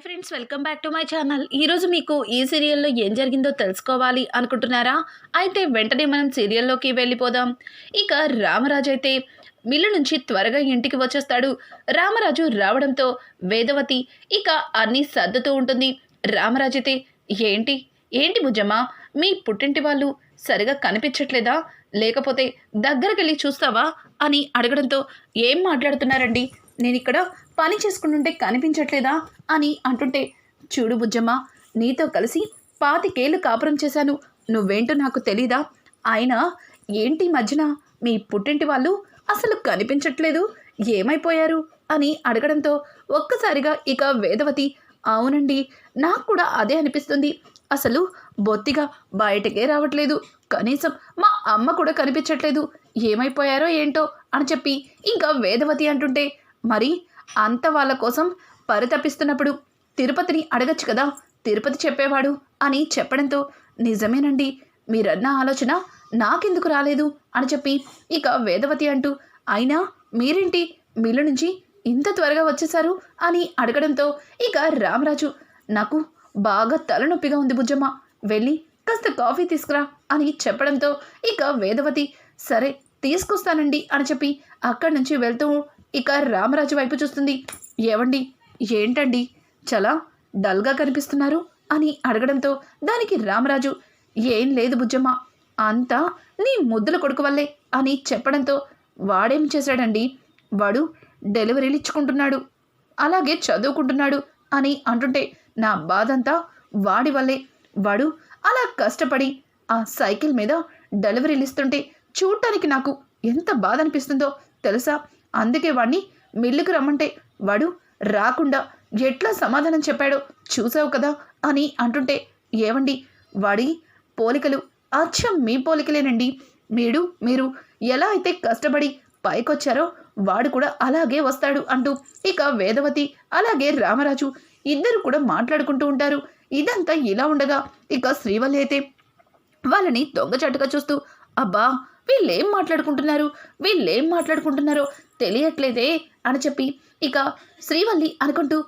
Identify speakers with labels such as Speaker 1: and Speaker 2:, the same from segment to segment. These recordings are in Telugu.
Speaker 1: Hi friends welcome back to my channel ఈరోజు మీకు ఈ సీరియల్లో ఏం జరిగిందో తెలుసుకోవాలి అనుకుంటున్నారా? అయితే వెంటనే మనం సీరియల్లోకి వెళ్ళిపోదాం. ఇక రామరాజు అయితే మిల్లు నుంచి త్వరగా ఇంటికి వచ్చేస్తాడు. రామరాజు రావడంతో వేదవతి ఇక అన్నీ సర్దుతూ ఉంటుంది. రామరాజు అయితే ఏంటి? ఏంటి బుజ్జమ్మ? మీ పుట్టింటి వాళ్ళు సరిగా కనిపించట్లేదా? లేకపోతే దగ్గరకెళ్ళి చూస్తావా? అని అడగడంతో ఏం మాట్లాడుతున్నారండి? నేను ఇక్కడ పని చేసుకుంటుంటే కనిపించట్లేదా అని అంటుంటే చూడు బుజ్జమ్మ నీతో కలిసి పాతికేళ్ళు కాపురం చేశాను. నువ్వేంటో నాకు తెలీదా? ఆయన ఏంటి మధ్యన? మీ పుట్టింటి వాళ్ళు అసలు కనిపించట్లేదు. ఏమైపోయారు? అని అడగడంతో ఒక్కసారిగా ఇక వేదవతి అవునండి నాకు కూడా అదే అనిపిస్తుంది. అసలు బొత్తిగా బయటకే రావట్లేదు. కనీసం మా అమ్మ కూడా కనిపించట్లేదు. ఏమైపోయారో ఏంటో? అని చెప్పి ఇంకా వేదవతి అంటుంటే మరి అంత వాళ్ళ కోసం పరితపిస్తున్నప్పుడు తిరుపతిని అడగచ్చు కదా? తిరుపతి చెప్పేవాడు అని చెప్పడంతో నిజమేనండి మీరన్న ఆలోచన నాకెందుకు రాలేదు? అని చెప్పి ఇక వేదవతి అంటూ అయినా మీరేంటి మిల్లు నుంచి ఇంత త్వరగా వచ్చేశారు? అని అడగడంతో ఇక రామరాజు నాకు బాగా తలనొప్పిగా ఉంది బుజ్జమ్మ వెళ్ళి కాస్త కాఫీ తీసుకురా అని చెప్పడంతో ఇక వేదవతి సరే తీసుకొస్తానండి అని చెప్పి అక్కడి నుంచి వెళ్తూ ఇక రామరాజు వైపు చూస్తుంది. ఏవండి? ఏంటండి? చాలా డల్గా కనిపిస్తున్నారు అని అడగడంతో దానికి రామరాజు ఏం లేదు బుజ్జమ్మ అంతా నీ ముద్దుల కొడుకు వల్లే అని చెప్పడంతో వాడేం చేశాడండి? వాడు డెలివరీలు ఇచ్చుకుంటున్నాడు అలాగే చదువుకుంటున్నాడు అని అంటుంటే నా బాధంతా వాడి వల్లే. వాడు అలా కష్టపడి ఆ సైకిల్ మీద డెలివరీలు ఇస్తుంటే చూడటానికి నాకు ఎంత బాధ అనిపిస్తుందో తెలుసా? అందుకే వాడిని మిల్లుకు రమ్మంటే వాడు రాకుండా ఎట్లా సమాధానం చెప్పాడో చూసావు కదా అని అంటుంటే ఏవండి? వాడి పోలికలు అచ్చం మీ పోలికలేనండి. మీడు మీరు ఎలా అయితే కష్టపడి పైకొచ్చారో వాడు కూడా అలాగే వస్తాడు అంటూ ఇక వేదవతి అలాగే రామరాజు ఇద్దరు కూడా మాట్లాడుకుంటూ ఉంటారు. ఇదంతా ఇలా ఉండగా ఇక శ్రీవల్లి అయితే వాళ్ళని దొంగచాటుగా చూస్తూ అబ్బా వీళ్ళేం మాట్లాడుకుంటున్నారు? వీళ్ళేం మాట్లాడుకుంటున్నారో తెలియట్లేదే అని చెప్పి ఇక శ్రీవల్లి అనుకుంటూ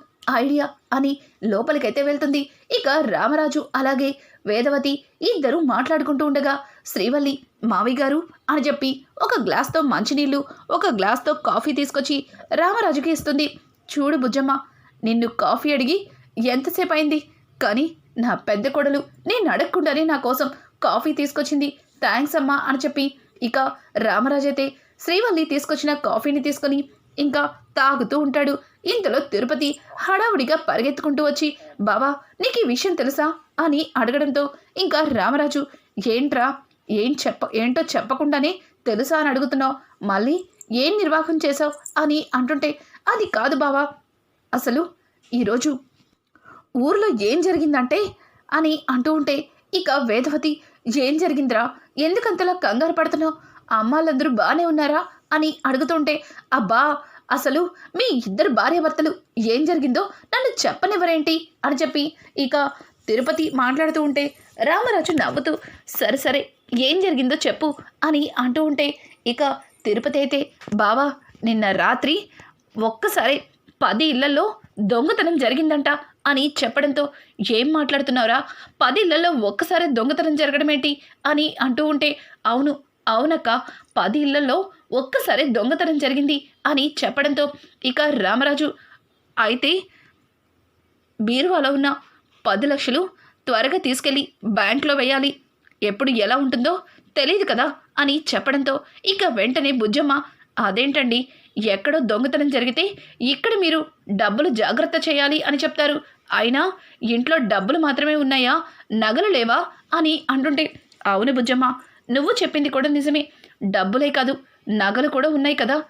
Speaker 1: ఐడియా అని లోపలికైతే వెళ్తుంది. ఇక రామరాజు అలాగే వేదవతి ఇద్దరు మాట్లాడుకుంటూ ఉండగా శ్రీవల్లి మావి గారు అని చెప్పి ఒక గ్లాస్తో మంచినీళ్ళు ఒక గ్లాస్తో కాఫీ తీసుకొచ్చి రామరాజుకి ఇస్తుంది. చూడు బుజ్జమ్మ నిన్ను కాఫీ అడిగి ఎంతసేపు అయింది కానీ నా పెద్ద కొడలు నేను అడగకుండానే నా కోసం కాఫీ తీసుకొచ్చింది. థ్యాంక్స్ అమ్మా అని చెప్పి ఇక రామరాజు అయితే శ్రీవల్లి తీసుకొచ్చిన కాఫీని తీసుకొని ఇంకా తాగుతూ ఉంటాడు. ఇంతలో తిరుపతి హడావుడిగా పరిగెత్తుకుంటూ వచ్చి బావా నీకు ఈ విషయం తెలుసా? అని అడగడంతో ఇంకా రామరాజు ఏంట్రా? ఏం చెప్ప ఏంటో చెప్పకుండానే తెలుసా అని అడుగుతున్నావు? మళ్ళీ ఏం నిర్వాహం చేశావు? అని అంటుంటే అది కాదు బావా అసలు ఈరోజు ఊర్లో ఏం జరిగిందంటే అని అంటూ ఉంటే ఇక వేదవతి ఏం జరిగిందిరా? ఎందుకంతలా కంగారు పడుతున్నావు? అమ్మాళ్ళందరూ బాగానే ఉన్నారా? అని అడుగుతుంటే అబ్బా అసలు మీ ఇద్దరు భార్యాభర్తలు ఏం జరిగిందో నన్ను చెప్పనివ్వరేంటి? అని చెప్పి ఇక తిరుపతి మాట్లాడుతూ ఉంటే రామరాజు నవ్వుతూ సరే సరే ఏం జరిగిందో చెప్పు అని అంటూ ఉంటే ఇక తిరుపతి అయితే బావా నిన్న రాత్రి ఒక్కసారి పది ఇళ్ళలో దొంగతనం జరిగిందంట. అని చెప్పడంతో ఏం మాట్లాడుతున్నావురా? పదిళ్ళలో ఒక్కసారి దొంగతనం జరగడం ఏంటి అని అంటూ ఉంటే అవును అవునక్క పది ఇళ్ళలో ఒక్కసారి దొంగతనం జరిగింది అని చెప్పడంతో ఇక రామరాజు అయితే బీరువాలో ఉన్న పది లక్షలు త్వరగా తీసుకెళ్ళి బ్యాంక్లో వేయాలి. ఎప్పుడు ఎలా ఉంటుందో తెలియదు కదా అని చెప్పడంతో ఇక వెంటనే బుజ్జమ్మ అదేంటండి? ఎక్కడో దొంగతనం జరిగితే ఇక్కడ మీరు డబ్బులు జాగ్రత్త చేయాలి అని చెప్తారు. అయినా ఇంట్లో డబ్బులు మాత్రమే ఉన్నాయా? నగలు లేవా? అని అంటుంటే అవును బుజ్జమ్మ నువ్వు చెప్పింది కూడా నిజమే. డబ్బులే కాదు నగలు కూడా ఉన్నాయి కదా.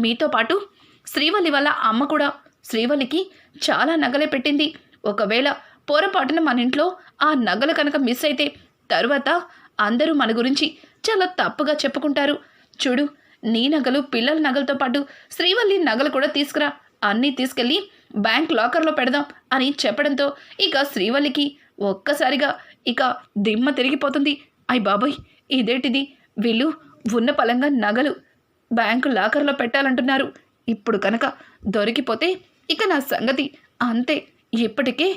Speaker 1: మీతో పాటు శ్రీవల్లి వాళ్ళ అమ్మ కూడా. శ్రీవల్లికి చాలా నగలే పెట్టింది. ఒకవేళ పొరపాటున మన ఇంట్లో ఆ నగలు కనుక మిస్ అయితే తరువాత అందరూ మన గురించి చాలా తప్పుగా చెప్పుకుంటారు. చూడు నీ నగలు పిల్లల నగలతో పాటు శ్రీవల్లి నగలు కూడా తీసుకురా. అన్నీ తీసుకెళ్ళి బ్యాంక్ లాకర్లో పెడదాం అని చెప్పడంతో ఇక శ్రీవల్లికి ఒక్కసారిగా ఇక దిమ్మ తిరిగిపోతుంది. అయ్ బాబోయ్ ఇదేంటిది? వీళ్ళు ఉన్న పలంగా నగలు బ్యాంకు లాకర్లో పెట్టాలంటున్నారు. ఇప్పుడు కనుక దొరికిపోతే ఇక నా సంగతి అంతే. ఇప్పటికే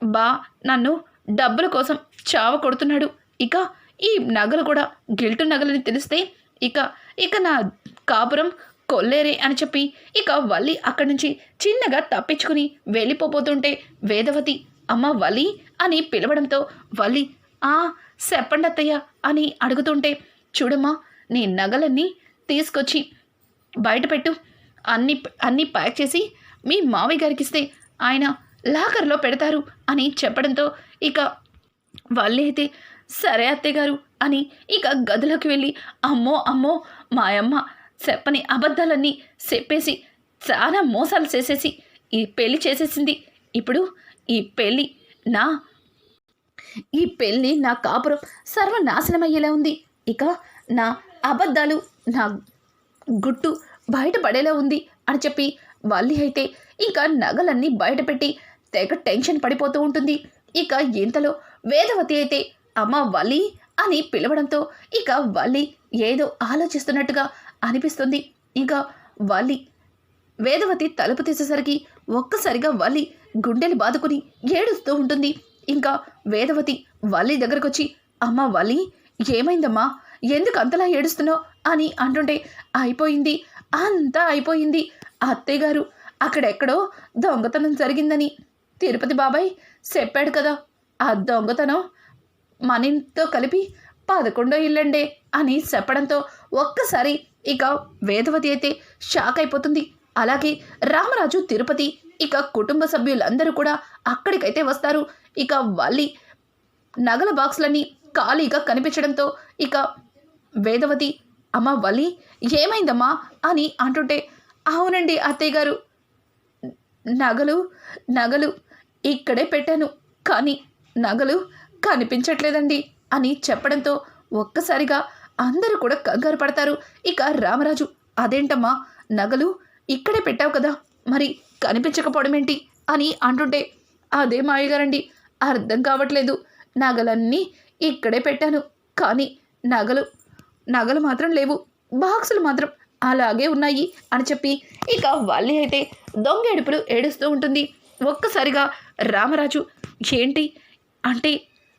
Speaker 1: బా నన్ను డబ్బుల కోసం చావ కొడుతున్నాడు. ఇక ఈ నగలు కూడా గిల్టు నగలని తెలిస్తే ఇక ఇక నా కాపురం కొల్లేరే అని చెప్పి ఇక వల్లి అక్కడి నుంచి చిన్నగా తప్పించుకుని వెళ్ళిపోబోతుంటే వేదవతి అమ్మ వలి అని పిలవడంతో వలి ఆ చెప్పండి అత్తయ్య అని అడుగుతుంటే చూడమ్మా నీ నగలన్నీ తీసుకొచ్చి బయట పెట్టు అన్ని అన్నీ ప్యాక్ చేసి మీ మావయ్య గారికి ఇస్తే ఆయన లాకర్లో పెడతారు అని చెప్పడంతో ఇక వాళ్ళే అయితే సరే అత్తేగారు అని ఇక గదిలోకి వెళ్ళి అమ్మో అమ్మో మాయమ్మ చెప్పని అబద్ధాలన్నీ చెప్పేసి చాలా మోసాలు చేసేసి ఈ పెళ్ళి చేసేసింది. ఇప్పుడు ఈ పెళ్ళి నా ఈ పెళ్ళి నా కాపురం సర్వనాశనం అయ్యేలా ఉంది. ఇక నా అబద్ధాలు నా గుట్టు బయటపడేలా ఉంది అని చెప్పి వల్లి అయితే ఇంకా నగలన్నీ బయటపెట్టి తెగ టెన్షన్ పడిపోతూ ఉంటుంది. ఇక ఇంతలో వేదవతి అయితే అమ్మ వల్లి అని పిలవడంతో ఇక వల్లి ఏదో ఆలోచిస్తున్నట్టుగా అనిపిస్తుంది. ఇంకా వల్లి వేదవతి తలుపు తీసేసరికి ఒక్కసారిగా వల్లి గుండెలు బాదుకుని ఏడుస్తూ ఉంటుంది. ఇంకా వేదవతి వల్లి దగ్గరకు వచ్చి అమ్మ వల్లి ఏమైందమ్మా? ఎందుకు అంతలా ఏడుస్తున్నావు? అని అంటుంటే అయిపోయింది అంతా అయిపోయింది. అత్తయ్య గారు అక్కడెక్కడో దొంగతనం జరిగిందని తిరుపతి బాబాయ్ చెప్పాడు కదా ఆ దొంగతనం మన ఇంటితో కలిపి పదకొండో ఇల్లండే అని చెప్పడంతో ఒక్కసారి ఇక వేదవతి అయితే షాక్ అయిపోతుంది. అలాగే రామరాజు తిరుపతి ఇక కుటుంబ సభ్యులందరూ కూడా అక్కడికైతే వస్తారు. ఇక వాళ్ళి నగల బాక్సులన్నీ ఖాళీగా కనిపించడంతో ఇక వేదవతి అమ్మ వలి ఏమైందమ్మా? అని అంటుంటే అవునండి అత్తయ్య గారు నగలు నగలు ఇక్కడే పెట్టాను. కానీ నగలు కనిపించట్లేదండి అని చెప్పడంతో ఒక్కసారిగా అందరూ కూడా కంగారు పడతారు. ఇక రామరాజు అదేంటమ్మా నగలు ఇక్కడే పెట్టావు కదా మరి కనిపించకపోవడం ఏంటి అని అంటుంటే అదే మాయగారండి అర్థం కావట్లేదు. నగలన్నీ ఇక్కడే పెట్టాను. కానీ నగలు నగలు మాత్రం లేవు. బాక్సులు మాత్రం అలాగే ఉన్నాయి అని చెప్పి ఇక వాళ్ళే అయితే దొంగ ఏడుపులు ఏడుస్తూ ఉంటుంది. ఒక్కసారిగా రామరాజు ఏంటి? అంటే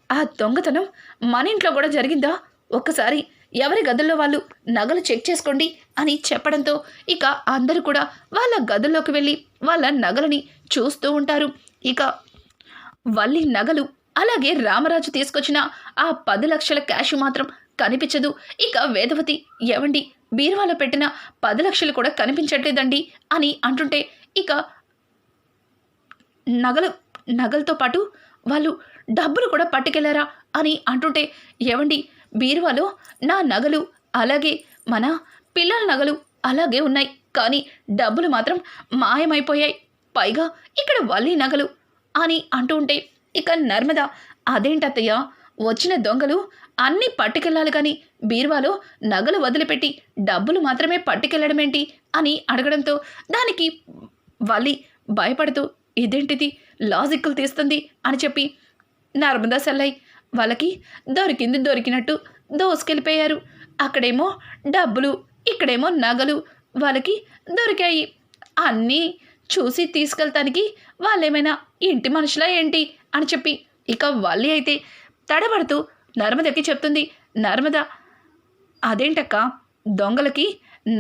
Speaker 1: ఆ దొంగతనం మన ఇంట్లో కూడా జరిగిందా? ఒక్కసారి ఎవరి గదుల్లో వాళ్ళు నగలు చెక్ చేసుకోండి అని చెప్పడంతో ఇక అందరూ కూడా వాళ్ళ గదుల్లోకి వెళ్ళి వాళ్ళ నగలని చూస్తూ ఉంటారు. ఇక వల్లి నగలు అలాగే రామరాజు తీసుకొచ్చిన ఆ పది లక్షల క్యాష్ మాత్రం కనిపించదు. ఇక వేదవతి ఎవండి బీరువాలో పెట్టిన పది లక్షలు కూడా కనిపించట్లేదండి అని అంటుంటే ఇక నగలు నగలతో పాటు వాళ్ళు డబ్బులు కూడా పట్టుకెళ్ళారా? అని అంటుంటే ఏవండి బీరువాలో నా నగలు అలాగే మన పిల్లల నగలు అలాగే ఉన్నాయి. కానీ డబ్బులు మాత్రం మాయమైపోయాయి. పైగా ఇక్కడ వల్లి నగలు అని అంటూ ఉంటే ఇక నర్మద అదేంటత్తయ్య వచ్చిన దొంగలు అన్నీ పట్టుకెళ్ళాలి కానీ బీరువాలో నగలు వదిలిపెట్టి డబ్బులు మాత్రమే పట్టుకెళ్ళడమేంటి? అని అడగడంతో దానికి వల్లి భయపడుతూ ఇదేంటిది? లాజిక్లు తీస్తుంది అని చెప్పి నర్మదా సెల్లై. వాళ్ళకి దొరికింది దొరికినట్టు దోసుకెళ్ళిపోయారు. అక్కడేమో డబ్బులు ఇక్కడేమో నగలు వాళ్ళకి దొరికాయి. అన్నీ చూసి తీసుకెళ్తానికి వాళ్ళేమైనా ఇంటి మనుషులా ఏంటి అని చెప్పి ఇక వల్లి అయితే తడబడుతూ నర్మదకి చెప్తుంది. నర్మద అదేంటక్క? దొంగలకి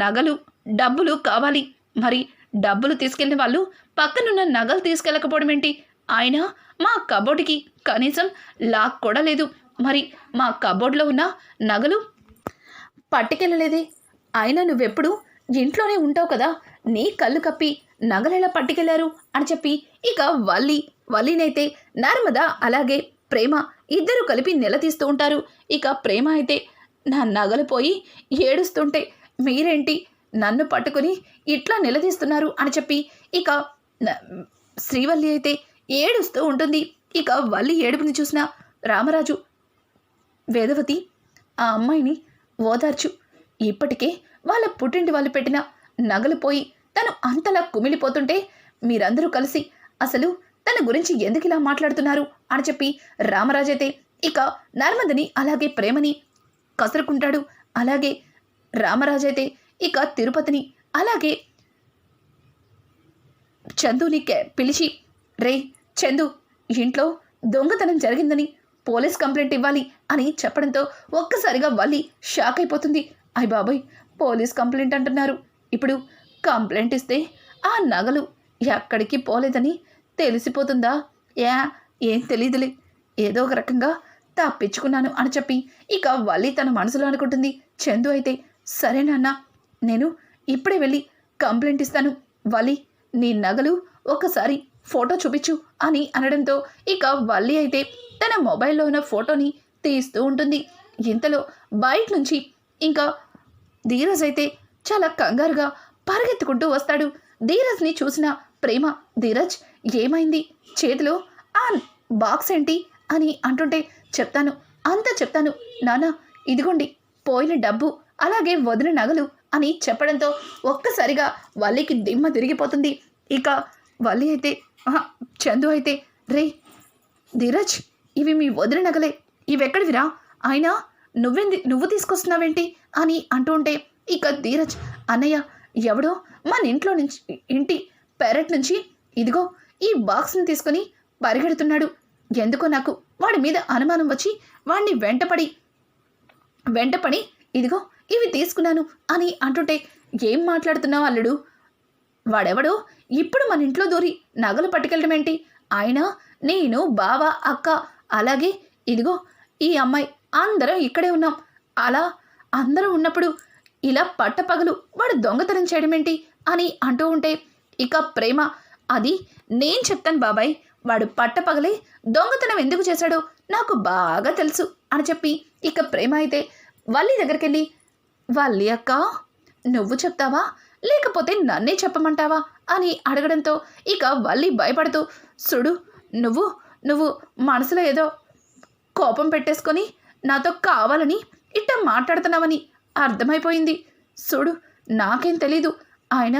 Speaker 1: నగలు డబ్బులు కావాలి. మరి డబ్బులు తీసుకెళ్ళిన వాళ్ళు పక్కనున్న నగలు తీసుకెళ్ళకపోవడం ఏంటి ఆయన మా కబోర్డ్కి కనీసం లాక్ కూడా లేదు. మరి మా కబోర్డ్లో ఉన్న నగలు? పట్టుకెళ్ళలేదే. అయినా నువ్వెప్పుడు ఇంట్లోనే ఉంటావు కదా. నీ కళ్ళు కప్పి నగలెలా పట్టుకెళ్ళారు? అని చెప్పి ఇక వల్లి వల్లినైతే నర్మద అలాగే ప్రేమ ఇద్దరు కలిపి నిలదీస్తూ ఉంటారు. ఇక ప్రేమ అయితే నా నగలు పోయి ఏడుస్తుంటే మీరేంటి నన్ను పట్టుకుని ఇట్లా నిలదీస్తున్నారు? అని చెప్పి ఇక శ్రీవల్లి అయితే ఏడుస్తూ ఉంటుంది. ఇక వల్లి ఏడుపుని చూసిన రామరాజు వేదవతి ఆ అమ్మాయిని ఓదార్చు. ఇప్పటికే వాళ్ళ పుట్టింటి వాళ్ళు పెట్టిన నగలు పోయి తను అంతలా కుమిలిపోతుంటే మీరందరూ కలిసి అసలు తన గురించి ఎందుకు ఇలా మాట్లాడుతున్నారు అని చెప్పి రామరాజైతే ఇక నర్మదని అలాగే ప్రేమని కసురుకుంటాడు. అలాగే రామరాజైతే ఇక తిరుపతిని అలాగే చందుని కే- పిలిచి రే చందు ఇంట్లో దొంగతనం జరిగిందని పోలీస్ కంప్లైంట్ ఇవ్వాలి అని చెప్పడంతో ఒక్కసారిగా వల్లి షాక్ అయిపోతుంది. అయ్ బాబోయ్ పోలీస్ కంప్లైంట్ అంటున్నారు. ఇప్పుడు కంప్లైంట్ ఇస్తే ఆ నగలు ఎక్కడికి పోలేదని తెలిసిపోతుందా? యా ఏం తెలియదులే ఏదో ఒక రకంగా తప్పించుకున్నాను అని చెప్పి ఇక వల్లి తన మనసులో అనుకుంటుంది. చందు అయితే సరే నాన్న నేను ఇప్పుడే వెళ్ళి కంప్లైంట్ ఇస్తాను. వలి నీ నగలు ఒకసారి ఫోటో చూపించు అని అనడంతో ఇక వల్లి అయితే తన మొబైల్లో ఉన్న ఫోటోని తీస్తూ ఉంటుంది. ఇంతలో బయట నుంచి ఇంకా ధీరజ్ అయితే చాలా కంగారుగా పరిగెత్తుకుంటూ వస్తాడు. ధీరజ్ని చూసిన ప్రేమ ధీరజ్ ఏమైంది? చేతిలో ఆ బాక్స్ ఏంటి? అని అంటుంటే చెప్తాను అంతా చెప్తాను నానా ఇదిగోండి పోయిన డబ్బు అలాగే వదిన నగలు అని చెప్పడంతో ఒక్కసారిగా వల్లికి దిమ్మ తిరిగిపోతుంది. ఇక వల్లి అయితే చందు అయితే రే ధీరజ్ ఇవి మీ వదిలి నగలే. ఇవెక్కడివిరా? అయినా నువ్వెంది నువ్వు తీసుకొస్తున్నావేంటి? అని అంటూ ఉంటే ఇక ధీరజ్ అన్నయ్య ఎవడో మన ఇంట్లో నుంచి ఇంటి పెరట్ నుంచి ఇదిగో ఈ బాక్స్ని తీసుకొని పరిగెడుతున్నాడు. ఎందుకో నాకు వాడి మీద అనుమానం వచ్చి వాడిని వెంటపడి వెంటపడి ఇదిగో ఇవి తీసుకున్నాను అని అంటుంటే ఏం మాట్లాడుతున్నావు అల్లుడు? వాడెవడో? ఇప్పుడు మన ఇంట్లో దూరి నగలు పట్టుకెళ్ళడం ఏంటి? ఆయన నేను బావ అక్క అలాగే ఇదిగో ఈ అమ్మాయి అందరం ఇక్కడే ఉన్నాం. అలా అందరం ఉన్నప్పుడు ఇలా పట్టపగలు వాడు దొంగతనం చేయడం ఏంటి? అని అంటూ ఉంటే ఇక ప్రేమ అది నేను చెప్తాను బాబాయ్ వాడు పట్టపగలే దొంగతనం ఎందుకు చేశాడో నాకు బాగా తెలుసు అని చెప్పి ఇక ప్రేమ అయితే వల్లి దగ్గరికి వెళ్ళి వల్లి అక్క నువ్వు చెప్తావా? లేకపోతే నన్నే చెప్పమంటావా? అని అడగడంతో ఇక వల్లి భయపడుతూ సుడు నువ్వు నువ్వు మనసులో ఏదో కోపం పెట్టేసుకొని నాతో కావాలని ఇట్ట మాట్లాడుతున్నావని అర్థమైపోయింది. చూడు నాకేం తెలీదు. ఆయన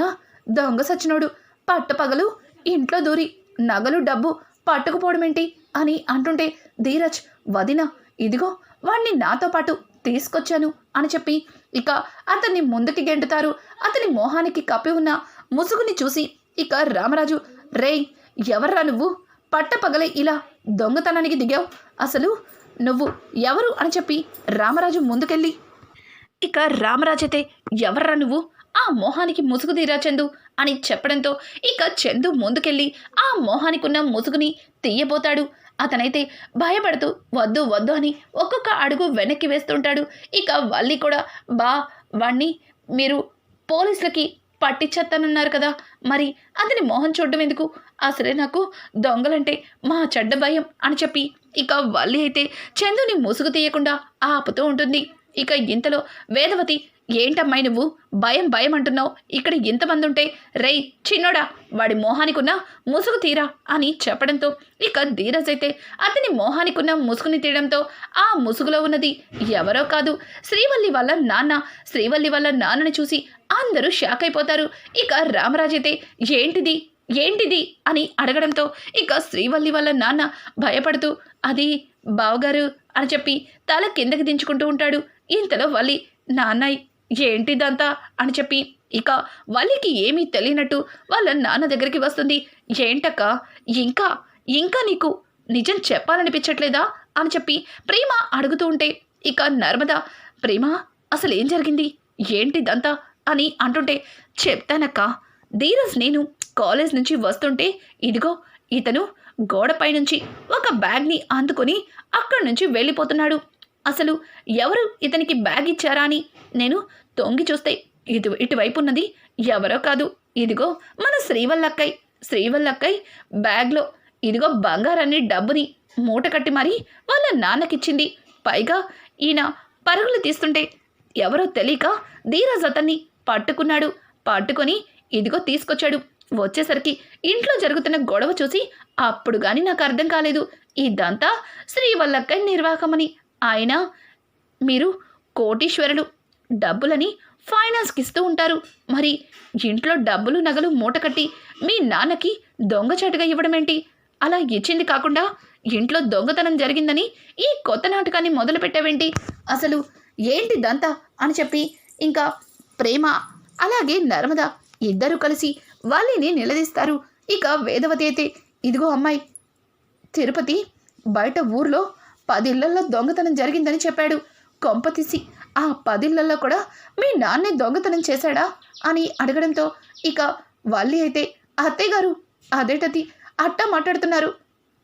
Speaker 1: దొంగ సచ్చినోడు పట్టపగలు ఇంట్లో దూరి నగలు డబ్బు పట్టుకుపోవడమేంటి? అని అంటుంటే ధీరజ్ వదిన ఇదిగో వాణ్ణి నాతో పాటు తీసుకొచ్చాను అని చెప్పి ఇక అతన్ని ముందుకి గెంటుతారు. అతని మోహానికి కప్పి ఉన్న ముసుగుని చూసి ఇక రామరాజు రేయ్ ఎవర్రా నువ్వు? పట్టపగలే ఇలా దొంగతనానికి దిగావు. అసలు నువ్వు ఎవరు? అని చెప్పి రామరాజు ముందుకెళ్ళి ఇక రామరాజైతే ఎవర్రా నువ్వు? ఆ మోహానికి ముసుగు తీరా చందు అని చెప్పడంతో ఇక చందు ముందుకెళ్ళి ఆ మోహానికి ఉన్న ముసుగుని తీయబోతాడు. అతనైతే భయపడుతూ వద్దు వద్దు అని ఒక్కొక్క అడుగు వెనక్కి వేస్తుంటాడు. ఇక వల్లి కూడా బా వాణ్ణి మీరు పోలీసులకి పట్టించేస్తానన్నారు కదా మరి అతని మోహన్ చూడడం ఎందుకు? అసలే నాకు దొంగలంటే మా చెడ్డ భయం అని చెప్పి ఇక వల్లి అయితే చందుని ముసుగు తీయకుండా ఆపుతూ ఉంటుంది. ఇక ఇంతలో వేదవతి ఏంటమ్మాయి నువ్వు? భయం భయం అంటున్నావు. ఇక్కడ ఎంతమంది ఉంటే రేయ్ చిన్నోడా వాడి మోహానికున్న ముసుగు తీరా అని చెప్పడంతో ఇక ధీరజ్ అయితే అతని మోహానికున్న ముసుగుని తీయడంతో ఆ ముసుగులో ఉన్నది ఎవరో కాదు శ్రీవల్లి వల్ల నాన్న. శ్రీవల్లి వల్ల నాన్నని చూసి అందరూ షాక్ అయిపోతారు. ఇక రామరాజు అయితే ఏంటిది? ఏంటిది? అని అడగడంతో ఇక శ్రీవల్లి వల్ల నాన్న భయపడుతూ అది బావగారు అని చెప్పి తల కిందకి దించుకుంటూ ఉంటాడు. ఇంతలో వల్లి నాన్నయ్య ఏంటిదంతా అని చెప్పి ఇక వల్లికి ఏమీ తెలియనట్టు వాళ్ళ నాన్న దగ్గరికి వస్తుంది. ఏంటక్క ఇంకా ఇంకా నీకు నిజం చెప్పాలనిపించట్లేదా అని చెప్పి ప్రేమ అడుగుతూ ఉంటే ఇక నర్మద ప్రేమ అసలు ఏం జరిగింది? ఏంటిదంతా అని అంటుంటే చెప్తానక్క ధీరజ్ నేను కాలేజ్ నుంచి వస్తుంటే ఇదిగో ఇతను గోడపై నుంచి ఒక బ్యాగ్ని అందుకొని అక్కడి నుంచి వెళ్ళిపోతున్నాడు. అసలు ఎవరు ఇతనికి బ్యాగ్ ఇచ్చారా అని నేను తొంగి చూస్తే ఇటు ఇటువైపు ఉన్నది ఎవరో కాదు. ఇదిగో మన శ్రీవల్లక్కయ్ శ్రీవల్లక్కయ్ బ్యాగ్లో ఇదిగో బంగారాన్ని డబ్బుని మూట కట్టి మరీ వాళ్ళ నాన్నకిచ్చింది. పైగా ఈయన పరుగులు తీస్తుంటే ఎవరో తెలియక ధీరజ్ అతన్ని పట్టుకున్నాడు. పట్టుకొని ఇదిగో తీసుకొచ్చాడు. వచ్చేసరికి ఇంట్లో జరుగుతున్న గొడవ చూసి అప్పుడు కానీ నాకు అర్థం కాలేదు. ఇదంతా శ్రీవల్లక్కయ్య నిర్వాహకమని ఆయన మీరు కోటీశ్వరులు డబ్బులని ఫైనాన్స్కి ఇస్తూ ఉంటారు. మరి ఇంట్లో డబ్బులు నగలు మూటకట్టి మీ నాన్నకి దొంగచాటుగా ఇవ్వడం ఏంటి అలా ఇచ్చింది కాకుండా ఇంట్లో దొంగతనం జరిగిందని ఈ కొత్త నాటకాన్ని మొదలు పెట్టావేంటి? అసలు ఏంటి దంతా అని చెప్పి ఇంకా ప్రేమ అలాగే నర్మద ఇద్దరు కలిసి వాళ్ళని నిలదీస్తారు. ఇక వేదవతి అయితే ఇదిగో అమ్మాయి తిరుపతి బయట ఊర్లో పదిళ్ళలో దొంగతనం జరిగిందని చెప్పాడు. కొంప తీసి ఆ పదిళ్ళలో కూడా మీ నాన్నే దొంగతనం చేశాడా? అని అడగడంతో ఇక వల్లి అయితే అత్తయ్య గారు అదేటది అట్టా మాట్లాడుతున్నారు.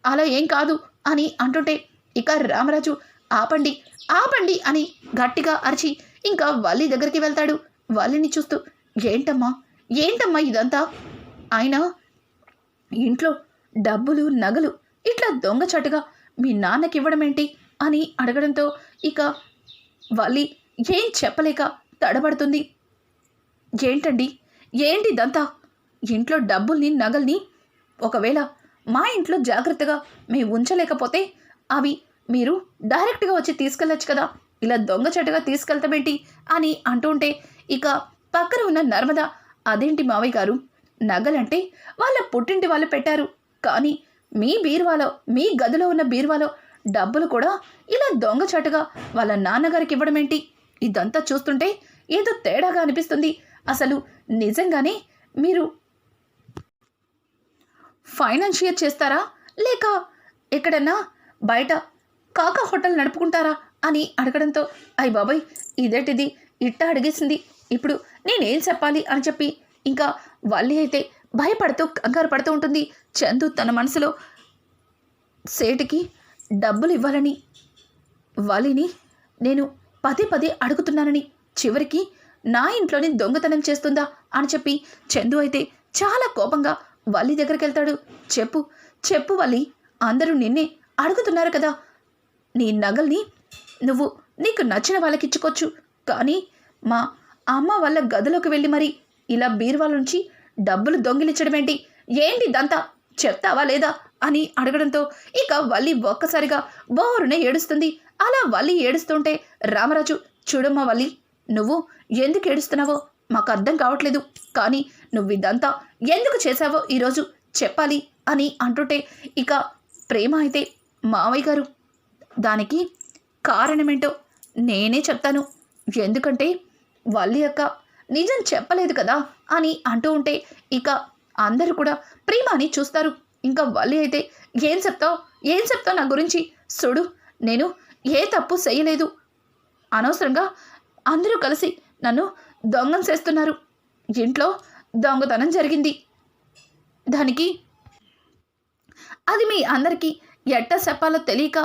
Speaker 1: అలా ఏం కాదు అని అంటుంటే ఇక రామరాజు ఆపండి ఆపండి అని గట్టిగా అరిచి ఇంకా వల్లి దగ్గరికి వెళ్తాడు. వల్లిని చూస్తూ ఏంటమ్మా ఏంటమ్మా ఇదంతా? ఆయన ఇంట్లో డబ్బులు నగలు ఇట్లా దొంగచాటుగా మీ నాన్నకి ఇవ్వడం ఏంటి అని అడగడంతో ఇక వల్లి ఏం చెప్పలేక తడబడుతుంది. ఏంటండి? ఏంటి దంతా ఇంట్లో డబ్బుల్ని నగల్ని ఒకవేళ మా ఇంట్లో జాగ్రత్తగా మేము ఉంచలేకపోతే అవి మీరు డైరెక్ట్గా వచ్చి తీసుకెళ్ళొచ్చు కదా? ఇలా దొంగచాటుగా తీసుకెళ్తామేంటి? అని అంటుంటే ఇక పక్కన ఉన్న నర్మద అదేంటి మావయ్య గారు? నగలంటే వాళ్ళ పుట్టింటి వాళ్ళు పెట్టారు. కానీ మీ బీరువాలో మీ గదిలో ఉన్న బీరువాలో డబ్బులు కూడా ఇలా దొంగచాటుగా వాళ్ళ నాన్నగారికి ఇవ్వడం ఏంటి ఇదంతా చూస్తుంటే ఏదో తేడాగా అనిపిస్తుంది. అసలు నిజంగానే మీరు ఫైనాన్షియర్ చేస్తారా? లేక ఎక్కడన్నా బయట కాకా హోటల్ నడుపుకుంటారా అని అడగడంతో అయ్య బాబాయ్ ఇదేటిది? ఇట్ట అడిగేసింది. ఇప్పుడు నేనేం చెప్పాలి అని చెప్పి ఇంకా వల్లి అయితే భయపడుతూ కంగారు పడుతూ ఉంటుంది. చందు తన మనసులో సేటికి డబ్బులు ఇవ్వాలని వలిని నేను పదే పదే అడుగుతున్నానని చివరికి నా ఇంట్లోని దొంగతనం చేస్తుందా? అని చెప్పి చందు అయితే చాలా కోపంగా వల్లి దగ్గరికి వెళ్తాడు చెప్పు చెప్పు వల్లి అందరూ నిన్నే అడుగుతున్నారు కదా. నీ నగల్ని నువ్వు నీకు నచ్చిన వాళ్ళకి ఇచ్చుకోవచ్చు. కానీ మా అమ్మ వాళ్ళ గదిలోకి వెళ్ళి మరి ఇలా బీరువాల నుంచి డబ్బులు దొంగిలించడమేంటి? ఏంటి ఏంటి దంతా చెప్తావా లేదా? అని అడగడంతో ఇక వల్లి ఒక్కసారిగా బోరునే ఏడుస్తుంది. అలా వల్లి ఏడుస్తుంటే రామరాజు చూడమ్మా వల్లి నువ్వు ఎందుకు ఏడుస్తున్నావో? మాకు అర్థం కావట్లేదు. కానీ నువ్వు ఇదంతా ఎందుకు చేశావో ఈరోజు చెప్పాలి అని అంటుంటే ఇక ప్రేమ అయితే మావయ్య గారు. దానికి కారణమేంటో నేనే చెప్తాను. ఎందుకంటే వల్లి యొక్క నిజం చెప్పలేదు కదా అని అంటూ ఉంటే ఇక అందరూ కూడా ప్రేమని చూస్తారు. ఇంకా వల్లి అయితే ఏం చెప్తావు? ఏం చెప్తావు నా గురించి? చూడు నేను ఏ తప్పు చేయలేదు. అనవసరంగా అందరూ కలిసి నన్ను దొంగం చేస్తున్నారు. ఇంట్లో దొంగతనం జరిగింది. దానికి అది మీ అందరికీ ఎట్ట చెప్పాలో తెలియక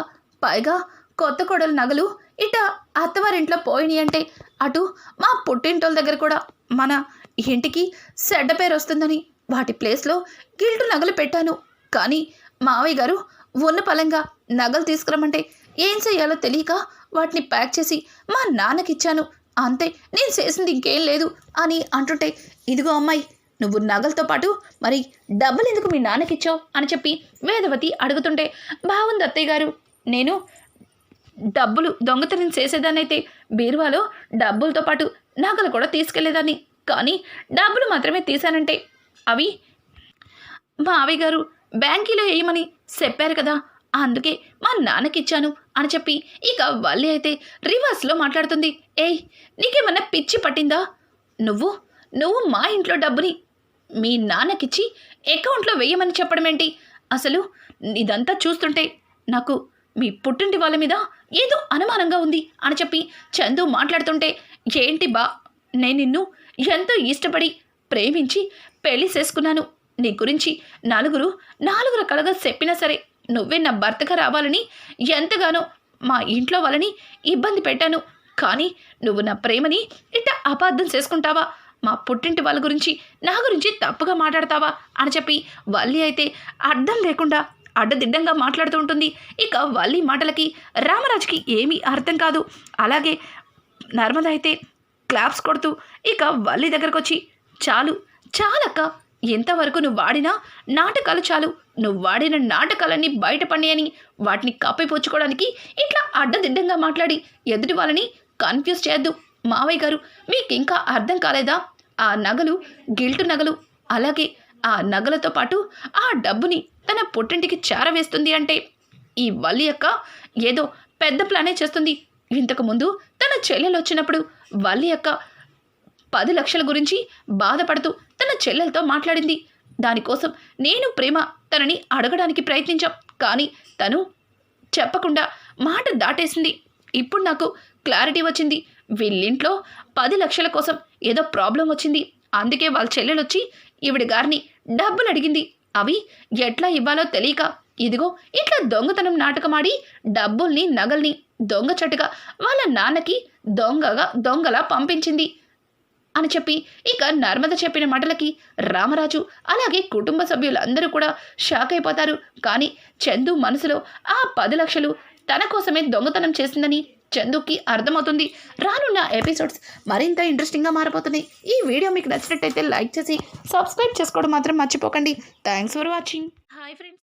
Speaker 1: పైగా కొత్త కొడల నగలు ఇట అత్తవారింట్లో పోయినాయి అంటే అటు మా పుట్టింటోళ్ళ దగ్గర కూడా మన ఇంటికి చెడ్డ పేరు వస్తుందని వాటి ప్లేస్లో గిల్టు నగలు పెట్టాను. కానీ మావయ్య గారు ఉన్న పలంగా నగలు తీసుకురమ్మంటే ఏం చేయాలో తెలియక వాటిని ప్యాక్ చేసి మా నాన్నకిచ్చాను. అంతే నేను చేసింది ఇంకేం లేదు అని అంటుంటే ఇదిగో అమ్మాయి నువ్వు నగలతో పాటు మరి డబ్బులు ఎందుకు మీ నాన్నకిచ్చావు అని చెప్పి వేదవతి అడుగుతుంటే బాగుంది అత్తయ్య గారు నేను డబ్బులు దొంగతనం చేసేదానైతే బీరువాలో డబ్బులతో పాటు నగలు కూడా తీసుకెళ్ళేదాన్ని. కానీ డబ్బులు మాత్రమే తీశానంటే అవి మావి గారు బ్యాంకీలో వేయమని చెప్పారు కదా అందుకే మా నాన్నకిచ్చాను అని చెప్పి ఇక వల్లి అయితే రివర్స్లో మాట్లాడుతుంది. ఏయ్ నీకేమన్నా పిచ్చి పట్టిందా? నువ్వు నువ్వు మా ఇంట్లో డబ్బుని మీ నాన్నకిచ్చి అకౌంట్లో వేయమని చెప్పడం ఏంటి అసలు ఇదంతా చూస్తుంటే నాకు మీ పుట్టింటి వాళ్ళ మీద ఏదో అనుమానంగా ఉంది అని చెప్పి చందు మాట్లాడుతుంటే ఏంటి బా నేను నిన్ను ఎంతో ఇష్టపడి ప్రేమించి పెళ్ళి చేసుకున్నాను. నీ గురించి నలుగురు నాలుగు రకాలుగా చెప్పినా సరే నువ్వే నా భర్తగా రావాలని ఎంతగానో మా ఇంట్లో వాళ్ళని ఇబ్బంది పెట్టాను. కానీ నువ్వు నా ప్రేమని ఇట్ట అపార్థం చేసుకుంటావా? మా పుట్టింటి వాళ్ళ గురించి నా గురించి తప్పుగా మాట్లాడతావా? అని చెప్పి వల్లి అయితే అర్థం లేకుండా అడ్డదిడ్డంగా మాట్లాడుతూ ఉంటుంది. ఇక వల్లి మాటలకి రామరాజుకి ఏమీ అర్థం కాదు. అలాగే నర్మద అయితే క్లాప్స్ కొడుతూ ఇక వల్లి దగ్గరకు వచ్చి చాలు చాలక్క ఎంతవరకు నువ్వు వాడినా నాటకాలు చాలు. నువ్వు వాడిన నాటకాలన్నీ బయటపడినాయని వాటిని కప్పిపుచ్చుకోవడానికి ఇట్లా అడ్డదిడ్డంగా మాట్లాడి ఎదుటి వాళ్ళని కన్ఫ్యూజ్ చేయొద్దు. మావయ్య గారు మీకు ఇంకా అర్థం కాలేదా? ఆ నగలు గిల్టు నగలు అలాగే ఆ నగలతో పాటు ఆ డబ్బుని తన పుట్టింటికి చేరవేస్తుంది అంటే ఈ వల్లి యొక్క ఏదో పెద్ద ప్లానే చేస్తుంది. ఇంతకుముందు తన చెల్లెలు వచ్చినప్పుడు వల్లి యొక్క పది లక్షల గురించి బాధపడుతూ తన చెల్లెలతో మాట్లాడింది. దానికోసం నేను ప్రేమ తనని అడగడానికి ప్రయత్నించాం. కానీ తను చెప్పకుండా మాట దాటేసింది. ఇప్పుడు నాకు క్లారిటీ వచ్చింది. వీళ్ళింట్లో పది లక్షల కోసం ఏదో ప్రాబ్లం వచ్చింది. అందుకే వాళ్ళ చెల్లెలు వచ్చి ఈవిడ గారిని డబ్బులు అడిగింది అవి ఎట్లా ఇవ్వాలో తెలియక ఇదిగో ఇట్లా దొంగతనం నాటకమాడి డబ్బుల్ని నగల్ని దొంగ చట్టుగా వాళ్ళ నాన్నకి దొంగగా దొంగలా పంపించింది అని చెప్పి ఇక నర్మద చెప్పిన మాటలకి రామరాజు అలాగే కుటుంబ సభ్యులందరూ కూడా షాక్ అయిపోతారు. కానీ చందు మనసులో ఆ పది లక్షలు తన కోసమే దొంగతనం చేసిందని చందుకి అర్థమవుతుంది. రానున్న ఎపిసోడ్స్ మరింత ఇంట్రెస్టింగ్గా మారిపోతున్నాయి ఈ వీడియో మీకు నచ్చినట్టయితే లైక్ చేసి సబ్స్క్రైబ్ చేసుకోవడం మాత్రం మర్చిపోకండి. Thanks for watching hi friends